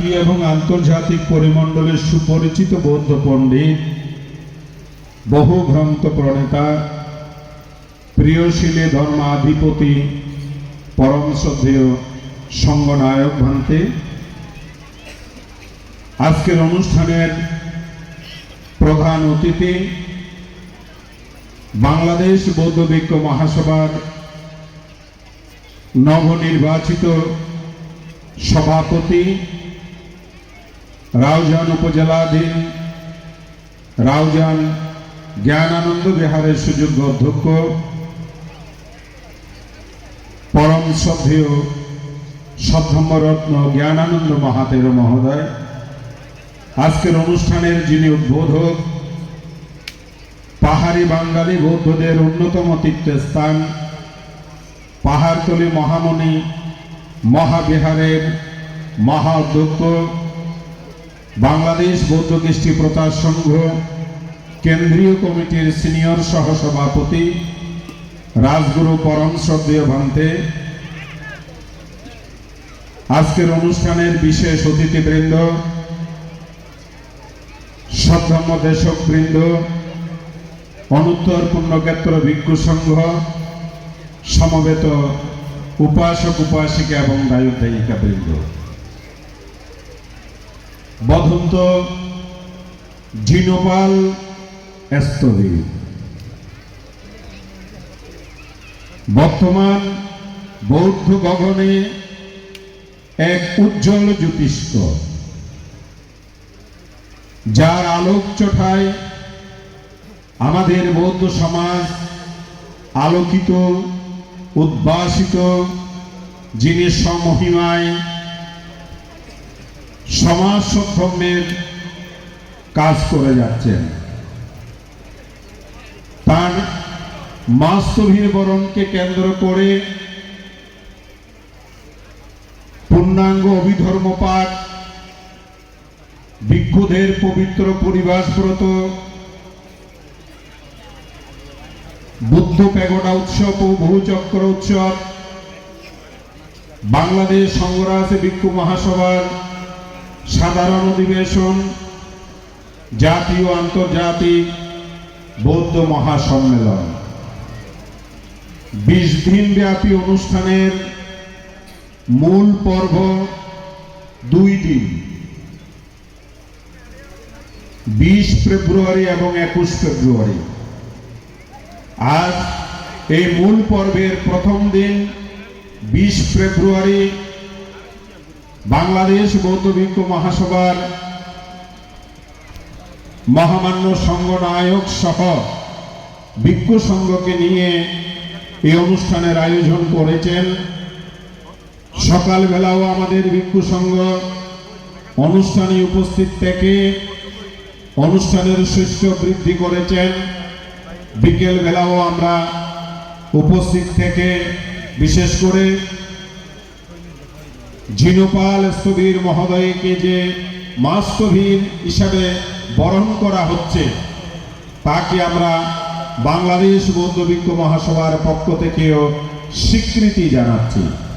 জাতীয় এবং আন্তর্জাতিক পরিমণ্ডলের সুপরিচিত বৌদ্ধ পণ্ডিত, বহু গ্রন্থ প্রণেতা, প্রিয়শীলে ধর্মাধিপতি, পরম শ্রদ্ধেয় সঙ্গনায়ক ভান্তে আজকের অনুষ্ঠানের প্রধান অতিথি বাংলাদেশ বৌদ্ধ বিজ্ঞ মহাসভার নবনির্বাচিত সভাপতি রাউজান উপজেলাধীন, রাউজান জ্ঞানানন্দ বিহারের সুযোগ্য অধ্যক্ষ, পরম শ্রদ্ধেয় সদ্ধম্যরত্ন জ্ঞানানন্দ মহাতের মহোদয়, আজকের অনুষ্ঠানের যিনি উদ্বোধক, পাহাড়ি বাঙালি বৌদ্ধদের অন্যতম তীর্থস্থান, পাহাড়তলি মহামণি মহাবিহারের মহা অধ্যক্ষ বাংলাদেশ বৌদ্ধ কৃষ্টি প্রচার সংঘ, কেন্দ্রীয় কমিটির সিনিয়র সহসভাপতি, রাজগুরু পরম শ্রদ্ধেয় ভান্তে। আজকের অনুষ্ঠানের বিশেষ অতিথিবৃন্দ সদ্ধম্য দেশক বৃন্দ অনুত্তর পুণ্যক্ষেত্র ভিক্ষু সংঘ, সমবেত উপাসক উপাসিকা এবং দায়ক দায়িকা বৃন্দ বধন্ত স্তরী বর্তমান বৌদ্ধ গগনে এক উজ্জ্বল জ্যোতিষ্ক, যার আলোক চোঠায় আমাদের বৌদ্ধ সমাজ আলোকিত, উদ্ভাসিত, যিনি সমহিমায় সমাজ সদ্ধর্মের কাজ করে যাচ্ছেন। তার মাস্তভীর বরণকে কেন্দ্র করে পূর্ণাঙ্গ অভিধর্ম পাঠ, ভিক্ষুদের পবিত্র পরিবাস ব্রত বুদ্ধ প্যাগোডা উৎসব ও বহুচক্র উৎসব, বাংলাদেশ সংগ্রাস ভিক্ষু মহাসভার সাধারণ অধিবেশন, জাতীয় আন্তর্জাতিক বৌদ্ধ মহাসম্মেলন। বিশ দিন ব্যাপী অনুষ্ঠানের মূল পর্ব দুই দিন। বিশ ফেব্রুয়ারি এবং একুশ ফেব্রুয়ারি। আজ এই মূল পর্বের প্রথম দিন, বিশ ফেব্রুয়ারি বাংলাদেশ বৌদ্ধ ভিক্ষু মহাসভার মহামান্য সংঘ নায়ক সহ ভিক্ষু সংঘকে নিয়ে এই অনুষ্ঠানের আয়োজন করেছেন। সকালবেলাও আমাদের ভিক্ষু সংঘ অনুষ্ঠানে উপস্থিত থেকে অনুষ্ঠানের শস্য বৃদ্ধি করেছেন। বিকেলবেলাও আমরা উপস্থিত থেকে, বিশেষ করে ঝিনুপাল স্থবির মহোদয়কে যে মাস্তভীর হিসাবে বরণ করা হচ্ছে, তাকে আমরা বাংলাদেশ বৌদ্ধ মহাসভার পক্ষ থেকেও স্বীকৃতি জানাচ্ছি।